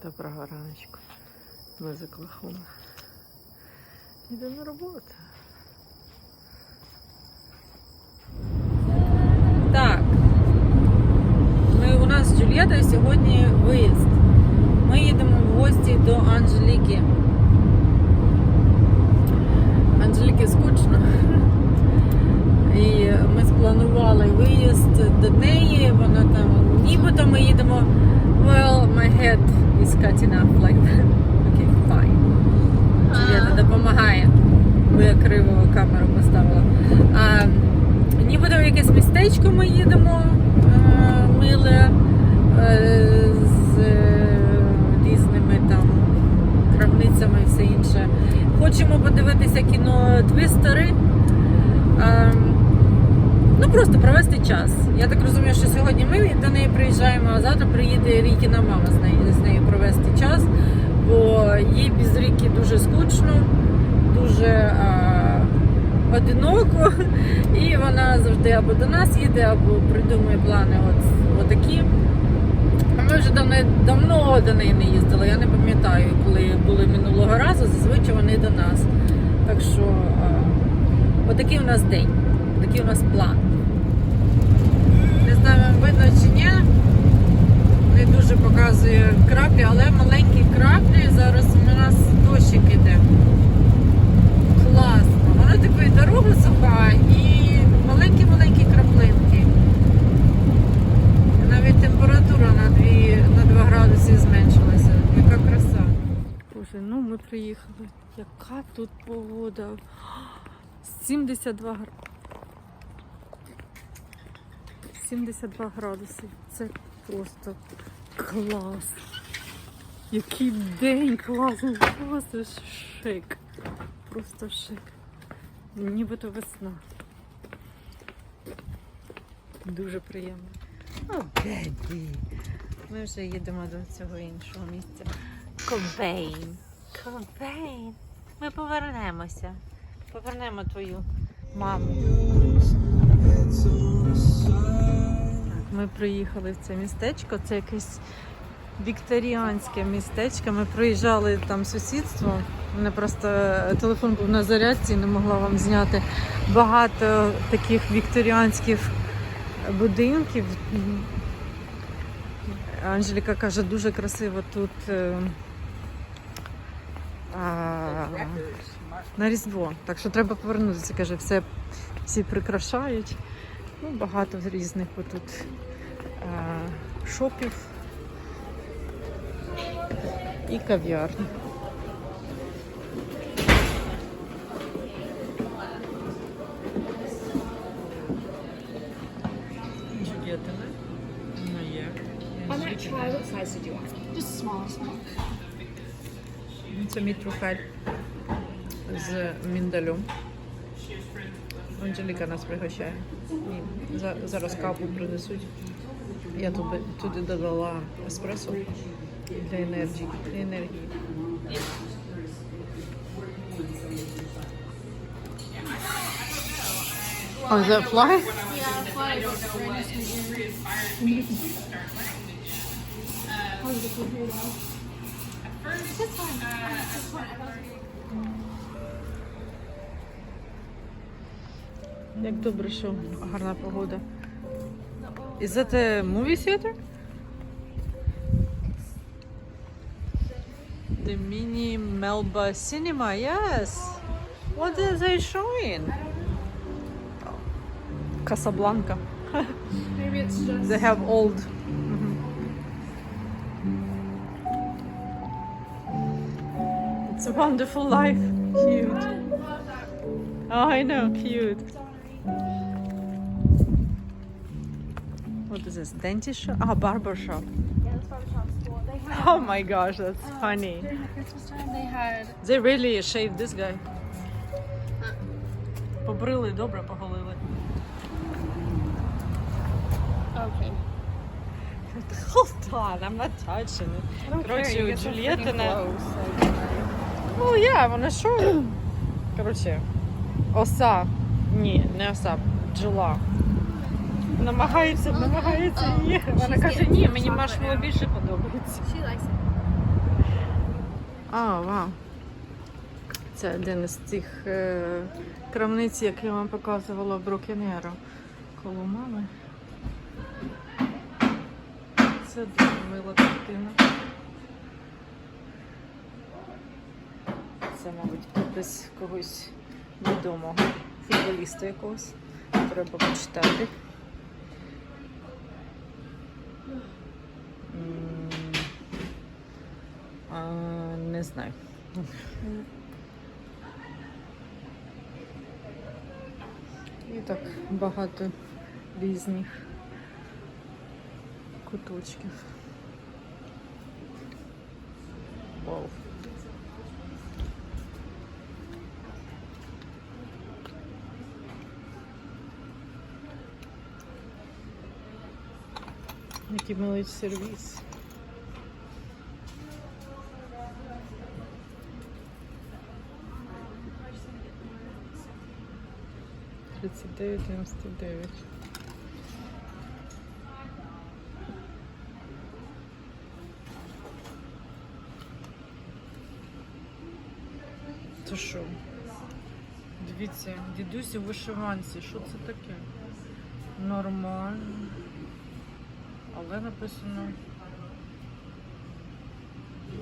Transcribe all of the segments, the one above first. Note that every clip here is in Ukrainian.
Доброго раночку. Ми з Оклахоми. Йду на роботу. Так. Ми, у нас з Джульєтою сьогодні виїзд. Ми їдемо в гості до Анжеліки. Анжеліки скучно. І ми спланували виїзд до неї. Вона там нібито ми їдемо. Well, my head is cutting up like that. Okay, fine. Джуліета допомагає. Бо я криво камеру поставила. А, нібито в якесь містечко ми їдемо е, миле е, з е, різними там крамницями і все інше. Хочемо подивитися кіно Твістери. Е, Ну просто провести час. Я так розумію, що сьогодні ми до неї приїжджаємо, а завтра приїде Рікіна мама з нею з нею провести час, бо їй без Ріки дуже скучно, дуже а, одиноко, і вона завжди або до нас їде, або придумує плани от, отакі. Ми вже давно, давно до неї не їздили. Я не пам'ятаю, коли були минулого разу, зазвичай вони до нас. Так що отакий у нас день, такий у нас план. Не знаю, вам видно чи ні. Не дуже показує краплі, але маленькі краплі. Зараз у нас дощик іде. Класно. Воно і дорога суха і маленькі-маленькі краплинки. Навіть температура на 2, на 2 градуси зменшилася. Яка краса. Боже, ну ми приїхали. Яка тут погода? 72 градуси. 72 градуси. Це просто клас. Який день класний, просто шик. Просто шик. Нібито весна. Дуже приємно. О, бебі. Ми вже їдемо до цього іншого місця. Ковейн. Ковейн. Ми повернемося. Повернемо твою маму. Так, ми приїхали в це містечко. Це якесь вікторіанське містечко. Ми проїжджали там сусідство. Мене просто телефон був на зарядці, не могла вам зняти багато таких вікторіанських будинків. Анжеліка каже, дуже красиво тут. е, на Різдво. Так що треба повернутися. Каже, все всі прикрашають. Ну, багато різних отут е, шопів і кав'ярні. Just small, small. Це мій трухарь з міндалем. Анжеліка нас пригощає. І за- зараз каву принесуть. Я туди, туди додала еспресо для енергії. Для енергії. Oh, is that fly? Yeah, fly. Як добре, що гарна погода. Is that a movie theater? The mini Melba cinema, yes. What are they showing? Casablanca. Maybe it's just. They have old. Mhm. It's a wonderful life. Cute. Oh, I know, cute. Is this? Dentist shop? Ah, barber shop. Yeah, that's barbershop school. They had. Oh my gosh, that's uh, funny. During the Christmas time, they had. They really shaved this guy. Побрили, добре поголили. Okay. Hold on, I'm not touching it. Коротше, у Джульєтина. Ну, я, вона що? Коротше, оса. Ні, не оса, бджола. Намагається, намагається її. Вона каже, ні, мені маршмело більше подобається. А, вау. Це один із цих е, крамниць, як я вам показувала в Брокенеро. Коло мами. Це дуже мила картина. Це, мабуть, підпис когось відомого, футболіста якогось. Треба почитати. М, А, не знаю. І так багато різних куточків. Вау. Який милий сервіс. Тридцять дев'ять дев'яносто дев'ять. Це що? Дивіться, дідусь у вишиванці. Що це таке? Нормально. Але написано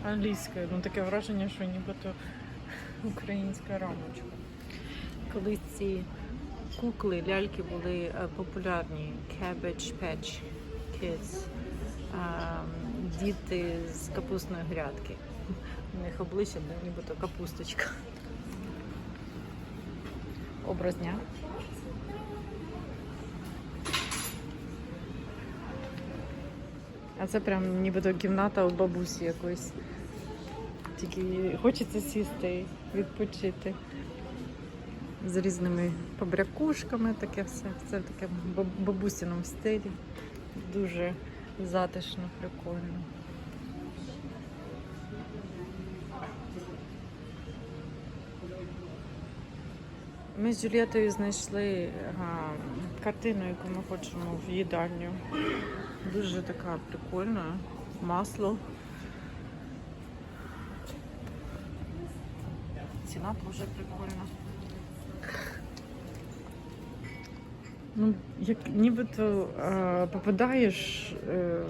англійською. Ну таке враження, що нібито українська рамочка. Колись ці кукли, ляльки були е, популярні. Cabbage Patch Kids. Ем, Діти з капустної грядки. У них обличчя нібито капусточка. Образ дня. А це прям нібито кімната у бабусі якоїсь. Тільки хочеться сісти, відпочити. З різними побрякушками, таке все. Це таке в бабусіному стилі. Дуже затишно, прикольно. Ми з Джулієтою знайшли а, картину, яку ми хочемо в їдальню. Дуже така прикольна. Масло. Ціна дуже прикольна. Ну, як нібито е, попадаєш е,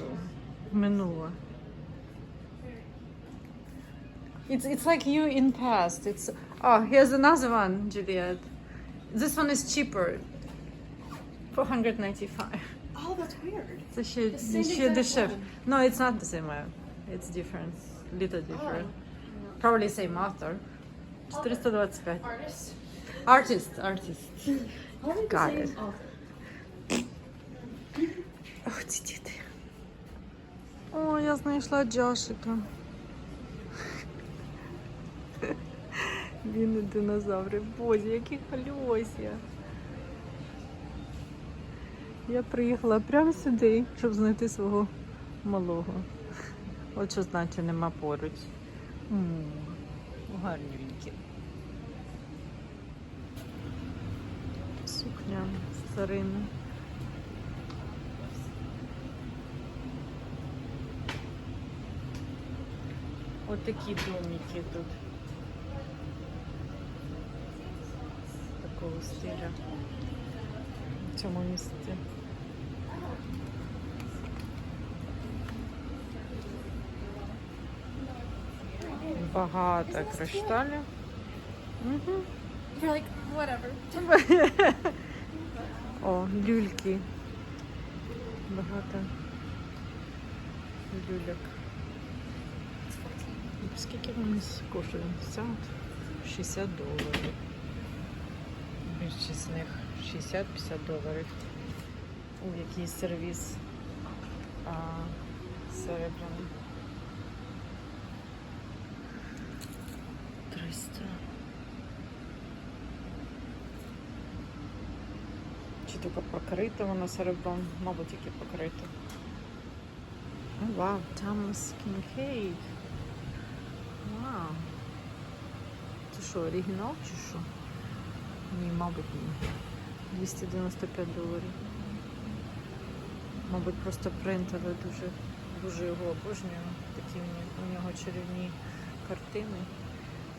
в минуле. It's, it's like you in past. It's oh, here's another one, Juliet. This one is cheaper. 495. Oh, that's weird. Це ще, The same ще exact дешев. one. No, it's not the same one. It's different. Little different. Probably same author. 425. Artist. Artist, artist. Probably the Got same it. author. Ох, ці діти. О, я знайшла Джашика. Він і динозаври. Боже, які хальосія. Я приїхала прямо сюди, щоб знайти свого малого. От що значить нема поруч. М, Гарненькі. Сукня старинна. От такі домики тут. Такого стиля. В цьому місці. Багато кришталів. Угу. You're like, whatever. О, люльки. Багато люльок. Скільки вони коштують? 50? 60 доларів. Більшість з них 60-50 доларів. У якийсь сервіс а, серебряний. 300. Чи тільки покрита вона серебром? Мабуть, тільки покрита. Вау, Thomas Kincaid. Вау. Це що, оригінал чи що? Ні, мабуть, ні. 295 доларів. Мабуть, просто принтили дуже, дуже його обожнюю. Такі у нього чарівні картини.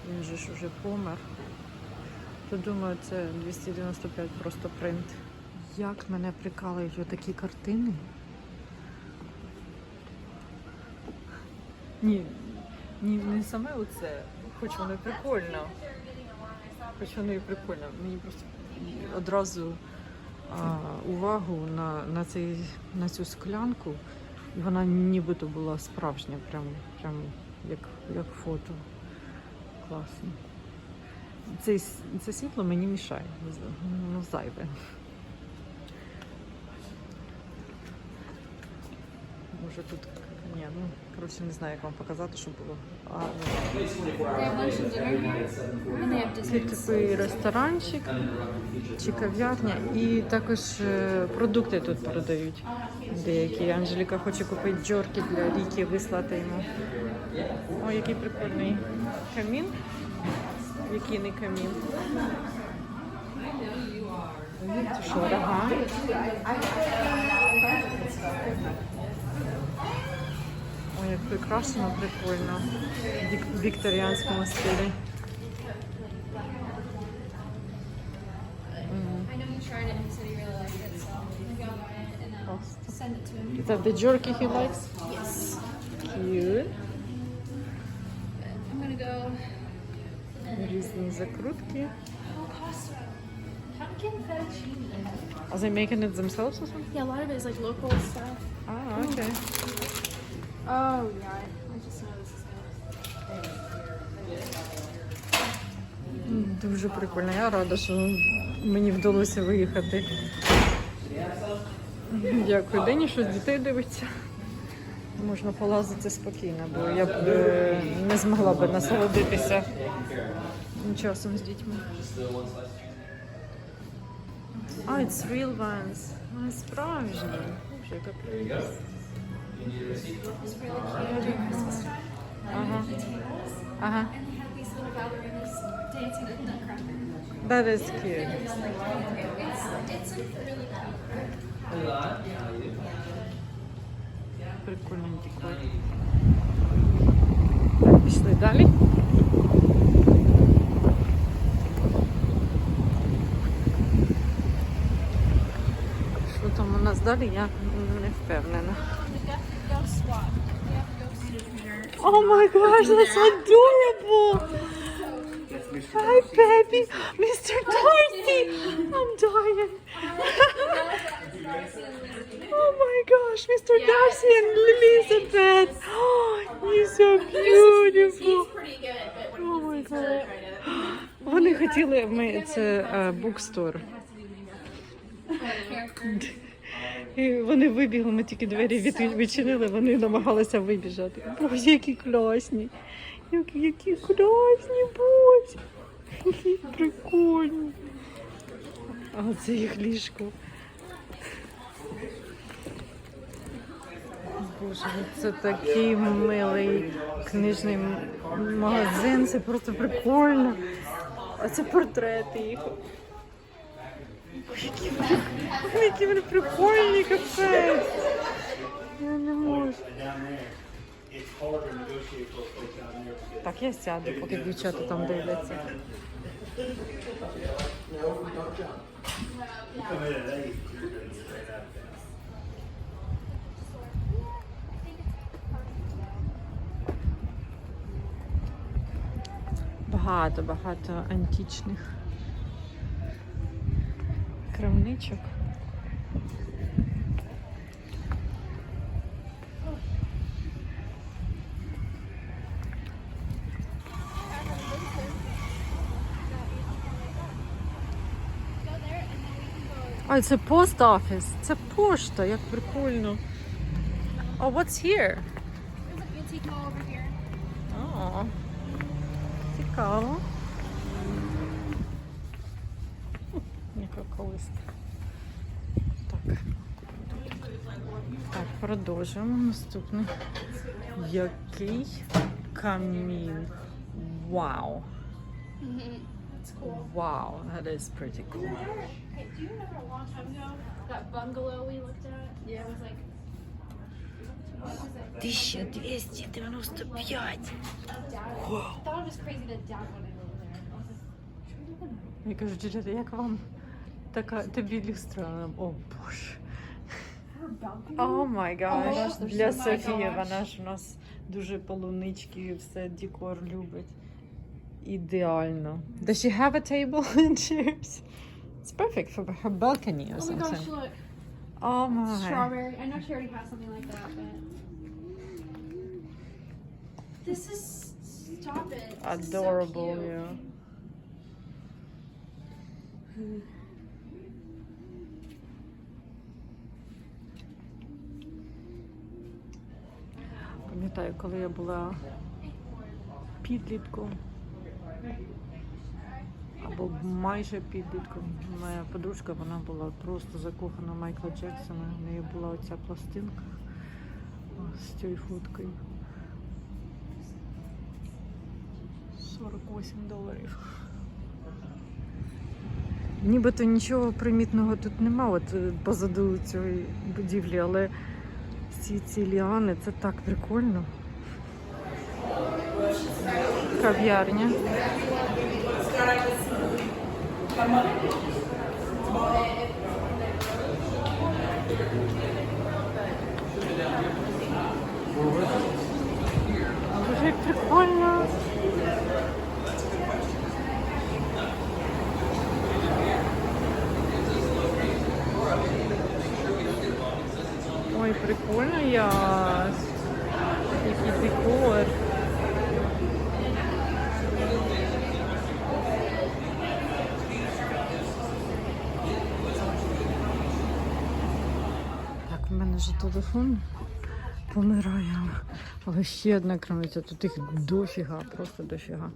Він же ж уже помер. То думаю, це 295 просто принт. Як мене прикалують такі картини. Ні, ні, не саме оце, хоч воно і прикольно. Хоч воно і прикольно. Мені просто одразу а, увагу на, на, цей, на цю склянку. Вона нібито була справжня, прям, прям як, як фото. Класно. Це, це світло мені мішає. Ну, зайве. Може тут. Ні, ну коротше не знаю, як вам показати, щоб було. А, ну. Це такий ресторанчик чи кав'ярня, і також е, продукти тут продають. Деякі. Анжеліка хоче купити джорки для Ріки, вислати йому. О, який прикольний камін. Який не камін. Що, рога? Ой, як прикрашено, прикольно. В вік- в вікторіанському стилі. I know he tried it and he said he really liked it, so maybe I'll buy it and uh, Awesome. send it to him. Is that the jerky he likes? Yes. Cute. I'm gonna go. Різні закрутки. Oh, pasta. Pumpkin fettuccine. Are they making it themselves or something? Yeah, a lot of it is like local stuff. Ah, okay. Oh yeah, I just know this is. Дуже прикольно. Я рада, що мені вдалося виїхати. Дякую. Дені щось дітей дивиться. Можна полазити спокійно, бо я б е, не змогла би насолодитися часом з дітьми. А, it's real ones. Справжні. Боже, яка. It's really cute. Christmas time. Ага. Ага. And they have these little ballerinas dancing at the Nutcracker. That is cute. It's like it's it's like really cute. Прикольненький кот. Так, пішли далі. Що там у нас далі, я не впевнена. Oh my gosh, that's adorable! Hi, baby! Mr. Darcy! I'm dying! oh my gosh, Mr. Darcy and Elizabeth! Oh, you're so beautiful! pretty good, but when Oh my he's god. trying to Вони хотіли, ми це е, букстор. І вони вибігли, ми тільки двері від, відчинили, вони намагалися вибіжати. Боже, які класні. Які, які класні, боже. Які прикольні. А це їх ліжко. Боже, це такий милий книжний м- магазин, це просто прикольно. А це портрети їх. Ой, Які які вони прикольні, капець. Я не можу. Так, я сяду, поки дівчата там дивляться. come in at eight, you're gonna get straight out of town. Багато, багато античних крамничок. А, це пост офіс. Це пошта, як прикольно. Oh, what's here? There's an antique mall over here. О, цікаво. Яка колиска. Так. Так, продовжуємо. Наступний. Який камін. Вау. Вау, that is pretty cool. Hey, do you remember a long time ago that bungalow we looked at? Yeah. It was like 1295. I thought it was crazy that dad wanted to live there. I was like, Я кажу, дівчата, як вам така тобі люстра? О боже. О май гаш. gosh, Для Oh my Софії gosh. вона ж у нас дуже полунички, все декор любить. Ідеально. Does she have a table and chairs? It's perfect for her balcony or Oh my something. gosh, look. Oh my. Strawberry. I know she already has something like that, but. This is. Stop it. This is so Adorable, cute. yeah. Пам'ятаю, коли я була підлітком Або майже підлітком, моя подружка вона була просто закохана Майкла Джексона. У неї була оця пластинка з цією фоткою. 48 доларів. Нібито нічого примітного тут нема, от е, позаду цієї будівлі, але ці, ці ліани це так прикольно. Кав'ярня. Боже, як прикольно. Ой, прикольно яс. Який декор. Так, в мене вже телефон помирає. Але ще одна крамниця. Тут їх дофіга, просто дофіга.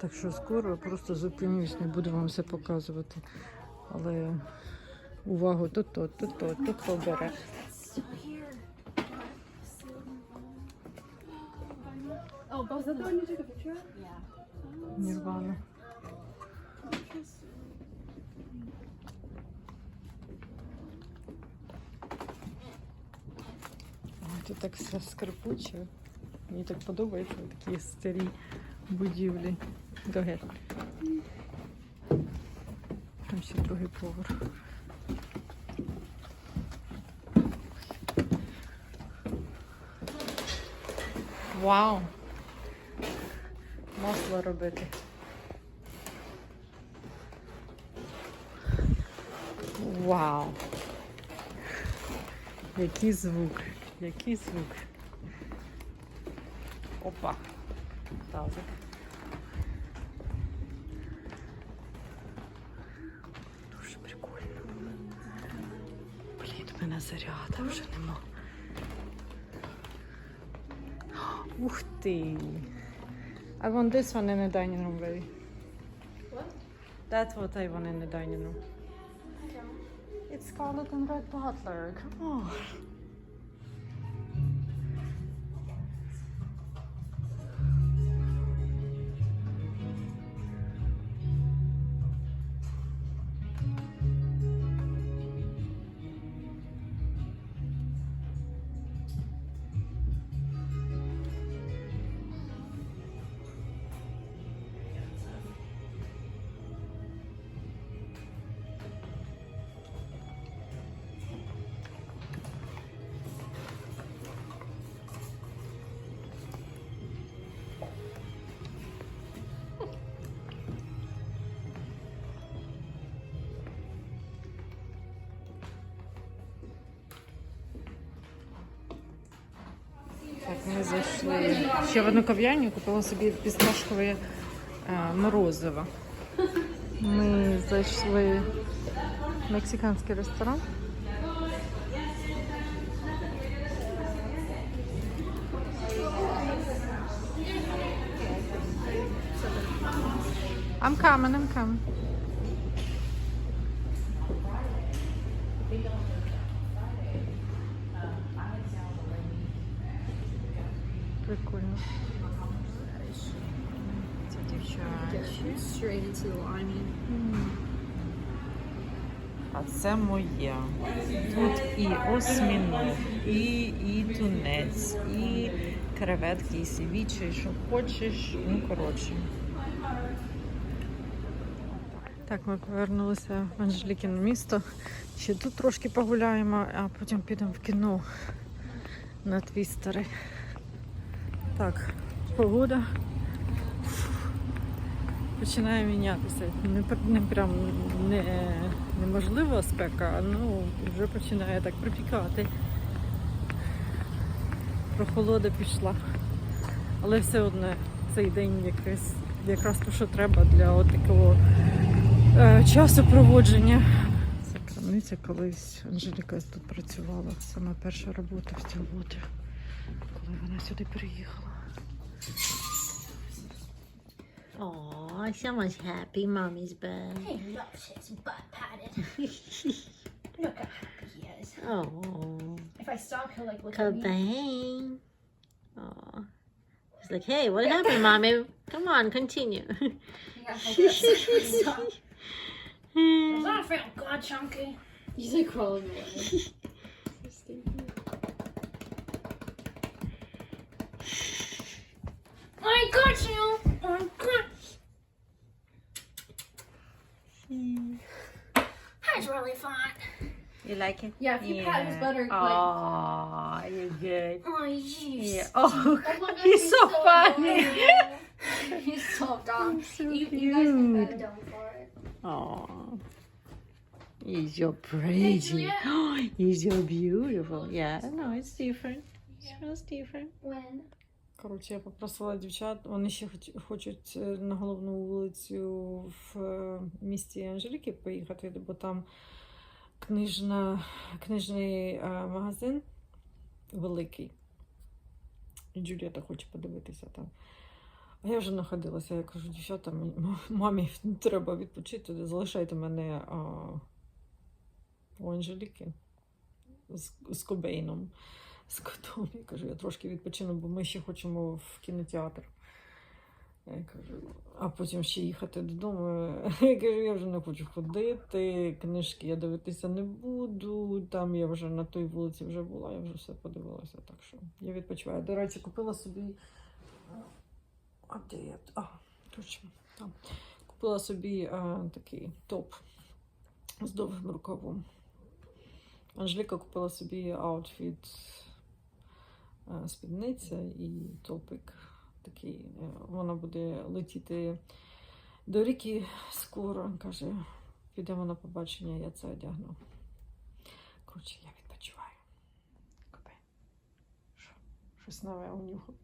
Так що скоро просто зупинюсь, не буду вам все показувати. Але увагу тут то, тут то, тут то бере. Still here. Oh, both of them. you took a picture of? Yeah. Нірвана. Ой, Тут так все скрипуче. Мені так подобається такі старі будівлі. Ahead. Там ще другий поверх. Вау! Масло робити. Вау! Який звук, який звук. Опа. Тазик. Дуже прикольно. Блін, в мене заряда вже нема. Ух ти! I want this one in the dining room, baby. What? That's what I want in the dining room. It's Scarlet and Red Butler. Come on. Зайшли ще в одну кав'ярню, купила собі пісташкове е, морозиво. Ми зайшли в мексиканський ресторан. I'm coming, I'm coming. Прикольно. Це дівчата. Straight into the line. М. А це моє. Тут і осьміног, і, і тунець, і креветки, і сівічі, і що хочеш. Ну, коротше. Так, ми повернулися в Анжелікіне місто. Ще тут трошки погуляємо, а потім підемо в кіно на твістери. Так, погода починає мінятися. Не, не прям не, неможлива спека, ну вже починає так припікати. Прохолода пішла. Але все одно цей день якийсь, якраз то, що треба для такого е, часу проводження. Це крамниця колись Анжеліка тут працювала. Саме перша робота в цьому році, коли вона сюди приїхала. Aw, someone's happy. Mommy's bed. He loves his butt patted. Look how happy he is. Oh, If I stop, he'll like look at me. Kabang. Aw. He's like, hey, what happened, mommy? Come on, continue. Yeah, like this. Stop. I'm not afraid of God, Chunky. He's like crawling away. I got you. I got. That's really fun. You like it? Yeah, if you pat his butter, like. Aw, you're good. Oh, jeez. Yeah. Oh, Oh my God, he's so funny. adorable. he's so dumb. so you, you guys can cute. bet dumb for it. Aw. He's so pretty. Juliet. He's so beautiful. Yeah, no, it's different. It Smells different. When? Коротше, я попросила дівчат, вони ще хочуть е, на головну вулицю в е, місті Анжеліки поїхати, бо там книжна, книжний е, магазин великий. І хоче подивитися там. А я вже знаходилася, я кажу, дівчата, мамі треба відпочити, залишайте мене а, у Анжеліки з, з Кобейном з котом. Я кажу, я трошки відпочину, бо ми ще хочемо в кінотеатр. Я кажу, а потім ще їхати додому. Я кажу, я вже не хочу ходити, книжки я дивитися не буду. Там я вже на той вулиці вже була, я вже все подивилася. Так що я відпочиваю. До речі, купила собі. А де я? А, точно. Там. Купила собі а, такий топ з довгим рукавом. Анжеліка купила собі аутфіт спідниця і топик такий. е, Вона буде летіти до ріки скоро. Каже, підемо на побачення, я це одягну. Коротше, я відпочиваю. Купи. Що? Щось нове у нього.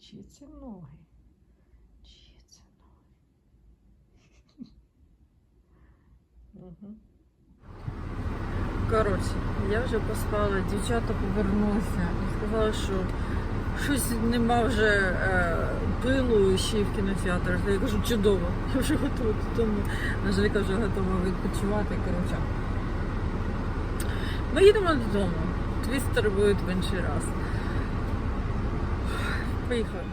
Чиї це ноги? Чиї це ноги? Угу. Коротше, я вже поспала, дівчата повернулися і сказали, що щось нема вже е, пилу ще й в кінотеатрах. Я кажу, чудово, я вже готова додому. Анжеліка вже готова відпочивати. Коротше. Ми їдемо додому. Твістер буде в інший раз. Поїхали.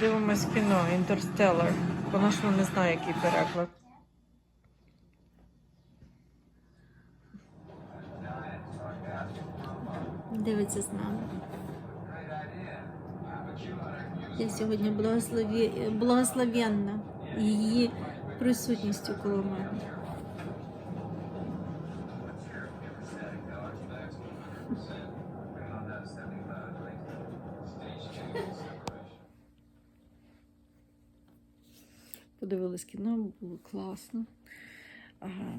Дивимось кіно Інтерстеллар. По-нашому не знаю, який переклад. Дивиться з нами. Я сьогодні благослові... благословенна її присутністю коло мене. Подивились кіно, було класно. Ага.